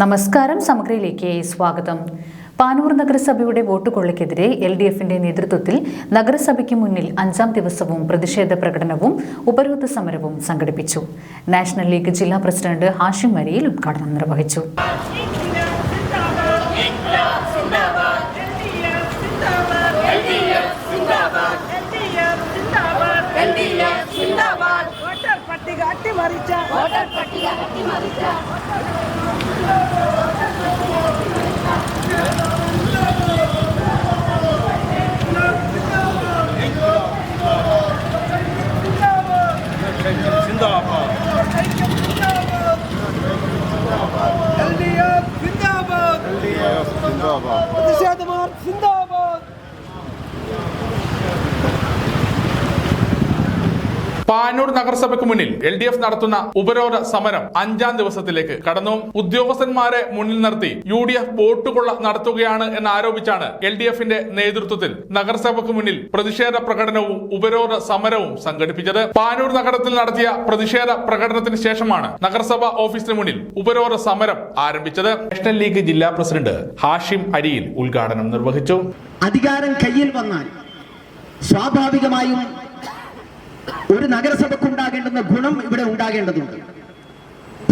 നമസ്കാരം സമഗ്രയിലേക്ക് സ്വാഗതം. പാനൂർ നഗരസഭയുടെ വോട്ട് കൊള്ളയ്ക്കെതിരെ എൽ ഡി എഫിന്റെ നേതൃത്വത്തിൽ നഗരസഭയ്ക്ക് മുന്നിൽ അഞ്ചാം ദിവസവും പ്രതിഷേധ പ്രകടനവും ഉപരോധ സമരവും സംഘടിപ്പിച്ചു. നാഷണൽ ലീഗ് ജില്ലാ പ്രസിഡന്റ് ഹാഷിം മരിയിൽ ഉദ്ഘാടനം നിർവഹിച്ചു. വോട്ടർ പട്ടിക അട്ടിമറിച്ച. വോട്ടർ പട്ടിക അട്ടിമറിച്ച. പ്രതിഷേധമാർ സിന്ദാബാദ് പാനൂർ നഗരസഭയ്ക്ക് മുന്നിൽ എൽ ഡി എഫ് നടത്തുന്ന ഉപരോധ സമരം അഞ്ചാം ദിവസത്തിലേക്ക് കടന്നു. ഉദ്യോഗസ്ഥന്മാരെ മുന്നിൽ നിർത്തി യു ഡി എഫ് വോട്ടുകൊള്ള നടത്തുകയാണ് എന്ന് ആരോപിച്ചാണ് എൽ ഡി എഫിന്റെ നേതൃത്വത്തിൽ നഗരസഭയ്ക്ക് മുന്നിൽ പ്രതിഷേധ പ്രകടനവും ഉപരോധ സമരവും സംഘടിപ്പിച്ചത്. പാനൂർ നഗരത്തിൽ നടത്തിയ പ്രതിഷേധ പ്രകടനത്തിന് ശേഷമാണ് നഗരസഭ ഓഫീസിന് മുന്നിൽ ഉപരോധ സമരം ആരംഭിച്ചത്. നാഷണൽ ലീഗ് ജില്ലാ പ്രസിഡന്റ് ഹാഷിം അരിയിൽ ഉദ്ഘാടനം നിർവഹിച്ചു. അധികാരം കയ്യിൽ വന്നാൽ സ്വാഭാവികമായും ഒരു നഗരസഭയ്ക്ക് ഉണ്ടാകേണ്ടുന്ന ഗുണം ഇവിടെ ഉണ്ടാകേണ്ടതുണ്ട്.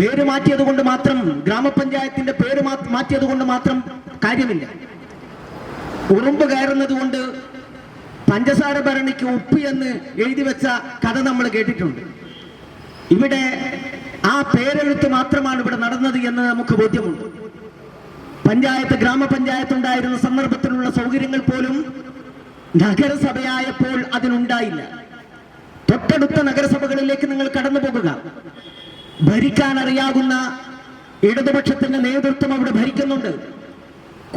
പേര് മാറ്റിയത് കൊണ്ട് മാത്രം ഗ്രാമപഞ്ചായത്തിന്റെ പേര് മാറ്റിയത് കൊണ്ട് മാത്രം കാര്യമില്ല. ഉറുമ്പ് കയറുന്നത് കൊണ്ട് പഞ്ചസാര ഭരണിക്ക് ഉപ്പ് എന്ന് എഴുതി വെച്ച കഥ നമ്മൾ കേട്ടിട്ടുണ്ട്. ഇവിടെ ആ പേരെഴുത്ത് മാത്രമാണ് ഇവിടെ നടന്നത് എന്ന് നമുക്ക് ബോധ്യമുണ്ട്. പഞ്ചായത്ത് ഗ്രാമപഞ്ചായത്ത് ഉണ്ടായിരുന്ന സന്ദർഭത്തിലുള്ള സൗകര്യങ്ങൾ പോലും നഗരസഭയായപ്പോൾ അതിനുണ്ടായില്ല. തൊട്ടടുത്ത നഗരസഭകളിലേക്ക് നിങ്ങൾ കടന്നു പോകുക. ഭരിക്കാൻ അറിയാകുന്ന ഇടതുപക്ഷത്തിന്റെ നേതൃത്വം അവിടെ ഭരിക്കുന്നുണ്ട്.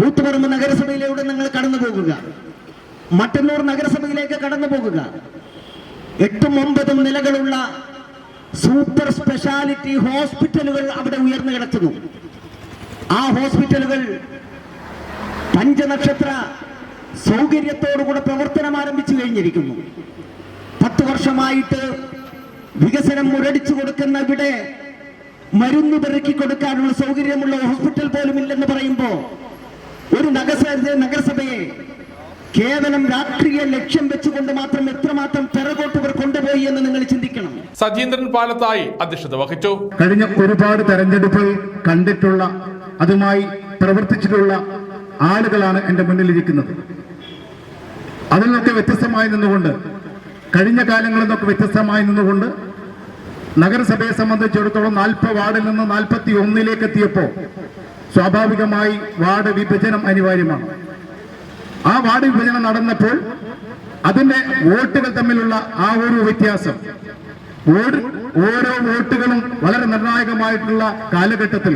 കൂത്തുപറമ്പ് നഗരസഭയിലൂടെ നിങ്ങൾ കടന്നു പോകുക. മട്ടന്നൂർ നഗരസഭയിലേക്ക് കടന്നു പോകുക. എട്ടും ഒമ്പതും നിലകളുള്ള സൂപ്പർ സ്പെഷ്യാലിറ്റി ഹോസ്പിറ്റലുകൾ അവിടെ ഉയർന്നു കിടക്കുന്നു. ആ ഹോസ്പിറ്റലുകൾ പഞ്ചനക്ഷത്ര സൗകര്യത്തോടുകൂടെ പ്രവർത്തനം ആരംഭിച്ചു കഴിഞ്ഞിരിക്കുന്നു. വർഷമായിട്ട് വികസനം മുരടിച്ചു കൊടുക്കുന്ന ഇവിടെ മരുന്ന് പെറുക്കി കൊടുക്കാനുള്ള സൗകര്യമുള്ള ഹോസ്പിറ്റൽ പോലും ഇല്ലെന്ന് പറയുമ്പോ ഒരു നഗരസഭ നഗരസഭയെ കേവലം രാഷ്ട്രീയ ലക്ഷ്യം വെച്ചുകൊണ്ട് മാത്രം എത്രമാത്രം പിറകോട്ട് ഇവർ കൊണ്ടുപോയി എന്ന് നിങ്ങൾ ചിന്തിക്കണം. സജീന്ദ്രൻ പാലത്തായി അധ്യക്ഷത വഹിച്ചു. കഴിഞ്ഞ ഒരുപാട് തെരഞ്ഞെടുപ്പുകൾ കണ്ടിട്ടുള്ള അതുമായി പ്രവർത്തിച്ചിട്ടുള്ള ആളുകളാണ് എന്റെ മുന്നിലിരിക്കുന്നത്. അതിൽ നിന്നൊക്കെ വ്യത്യസ്തമായി നിന്നുകൊണ്ട് കഴിഞ്ഞ കാലങ്ങളിൽ നിന്നൊക്കെ വ്യത്യസ്തമായി നിന്നുകൊണ്ട് നഗരസഭയെ സംബന്ധിച്ചിടത്തോളം നാൽപ്പത് വാർഡിൽ നിന്ന് നാൽപ്പത്തി ഒന്നിലേക്ക് എത്തിയപ്പോൾ സ്വാഭാവികമായി വാർഡ് വിഭജനം അനിവാര്യമാണ്. ആ വാർഡ് വിഭജനം നടന്നപ്പോൾ അതിന്റെ വോട്ടുകൾ തമ്മിലുള്ള ആ ഒരു വ്യത്യാസം. ഓരോ വോട്ടുകളും വളരെ നിർണായകമായിട്ടുള്ള കാലഘട്ടത്തിൽ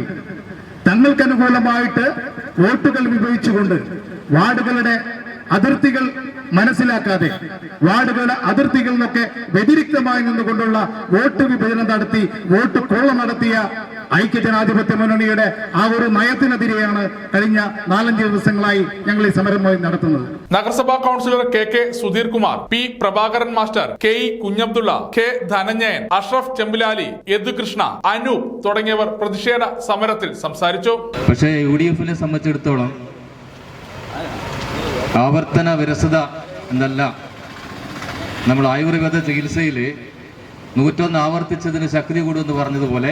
തങ്ങൾക്ക് അനുകൂലമായിട്ട് വോട്ടുകൾ വിഭജിച്ചുകൊണ്ട് വാർഡുകളുടെ അതിർത്തികൾ മനസ്സിലാക്കാതെ വാർഡുകളുടെ അതിർത്തികളിൽ നിന്നൊക്കെ വ്യതിരിക്തമായി നിന്നുകൊണ്ടുള്ള വോട്ട് വിഭജനം നടത്തി വോട്ട് കൊള്ള നടത്തിയ ഐക്യജനാധിപത്യ മുന്നണിയുടെ ആ ഒരു നയത്തിനെതിരെയാണ് കഴിഞ്ഞ നാലഞ്ച് ദിവസങ്ങളായി ഞങ്ങൾ ഈ സമരമായി നടത്തുന്നത്. നഗരസഭാ councillor K K Sudheer Kumar P Prabhakaran master K E Kunhabdulla K Dhananjayan Ashraf Chembulali Yadukrishna Anoop തുടങ്ങിയവർ പ്രതിഷേധ സമരത്തിൽ സംസാരിച്ചു. പക്ഷേ യു ഡി എഫിനെ സംബന്ധിച്ചിടത്തോളം ആവർത്തന വിരസത എന്നല്ല. നമ്മൾ ആയുർവേദ ചികിത്സയിൽ നൂറ്റൊന്ന് ആവർത്തിച്ചതിന് ശക്തി കൂടുമെന്ന് പറഞ്ഞതുപോലെ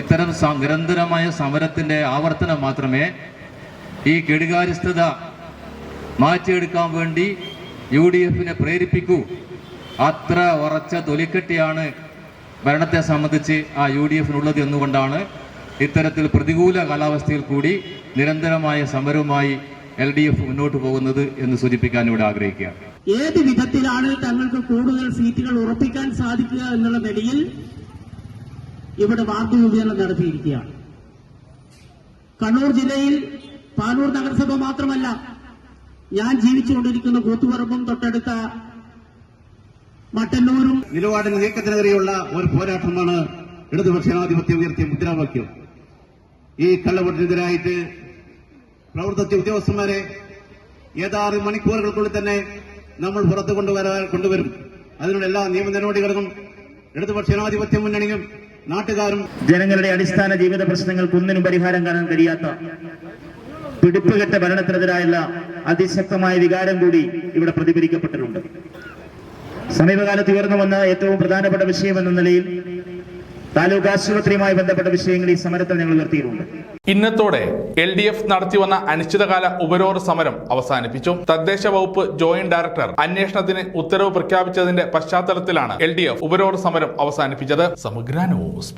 ഇത്തരം നിരന്തരമായ സമരത്തിന്റെ ആവർത്തനം മാത്രമേ ഈ കെടുകാര്യസ്ഥത മാറ്റിയെടുക്കാൻ വേണ്ടി യു ഡി എഫിനെ പ്രേരിപ്പിക്കൂ. അത്ര ഉറച്ച തൊലിക്കെട്ടിയാണ് ഭരണത്തെ സംബന്ധിച്ച് ആ യു ഡി എഫിനുള്ളത് എന്നുകൊണ്ടാണ് ഇത്തരത്തിൽ പ്രതികൂല കാലാവസ്ഥയിൽ കൂടി നിരന്തരമായ സമരവുമായി എൽ ഡി എഫ് മുന്നോട്ട് പോകുന്നത് എന്ന് സൂചിപ്പിക്കാൻ ഇവിടെ ആഗ്രഹിക്കുക. ഏത് വിധത്തിലാണ് തങ്ങൾക്ക് കൂടുതൽ സീറ്റുകൾ ഉറപ്പിക്കാൻ സാധിക്കുക എന്നുള്ള നിലയിൽ ഇവിടെ വാർത്ത വിഭജനം നടത്തിയിരിക്കുകയാണ് കണ്ണൂർ ജില്ലയിൽ പാനൂർ നഗരസഭ മാത്രമല്ല ഞാൻ ജീവിച്ചുകൊണ്ടിരിക്കുന്ന കൂത്തുപറമ്പും തൊട്ടടുത്ത മട്ടന്നൂരും നിലപാടിന് നീക്കത്തിനെതിരെയുള്ള ഒരു പോരാട്ടമാണ് ഇടതുപക്ഷ ജനാധിപത്യം ഉയർത്തിയ മുദ്രാവാക്യം. ഈ കള്ളവോട്ടിനെതിരായിട്ട് പ്രവർത്തിച്ച ഉദ്യോഗസ്ഥന്മാരെ ഏതാറ് മണിക്കൂറുകൾക്കുള്ളിൽ തന്നെ നമ്മൾ പുറത്തു കൊണ്ടുവരാൻ കൊണ്ടുവരും. അതിനുള്ള എല്ലാ നിയമ നടപടികളും ഇടതുപക്ഷ ജനാധിപത്യ മുന്നണിയും നാട്ടുകാരും ജനങ്ങളുടെ അടിസ്ഥാന ജീവിത പ്രശ്നങ്ങൾക്ക് ഒന്നിനും പരിഹാരം കാണാൻ കഴിയാത്ത പിടിപ്പുകെട്ട ഭരണത്തിനെതിരായുള്ള അതിശക്തമായ വികാരം കൂടി ഇവിടെ പ്രതിഫലിക്കപ്പെട്ടിട്ടുണ്ട്. സമീപകാലത്ത് ഉയർന്നു വന്ന ഏറ്റവും പ്രധാനപ്പെട്ട വിഷയം എന്ന നിലയിൽ താലൂക്ക് ആശുപത്രിയുമായി ബന്ധപ്പെട്ട വിഷയങ്ങൾ ഈ സമരത്തിൽ ഞങ്ങൾ ഉയർത്തിയിട്ടുണ്ട് ഇന്നത്തോടെ എൽ ഡി എഫ് നടത്തിവന്ന അനിശ്ചിതകാല ഉപരോധ സമരം അവസാനിപ്പിച്ചു. തദ്ദേശ വകുപ്പ് ജോയിന്റ് ഡയറക്ടർ അന്വേഷണത്തിന് ഉത്തരവ് പ്രഖ്യാപിച്ചതിന്റെ പശ്ചാത്തലത്തിലാണ് എൽ ഡി എഫ് ഉപരോധ സമരം അവസാനിപ്പിച്ചത്. സമഗ്ര ന്യൂസ്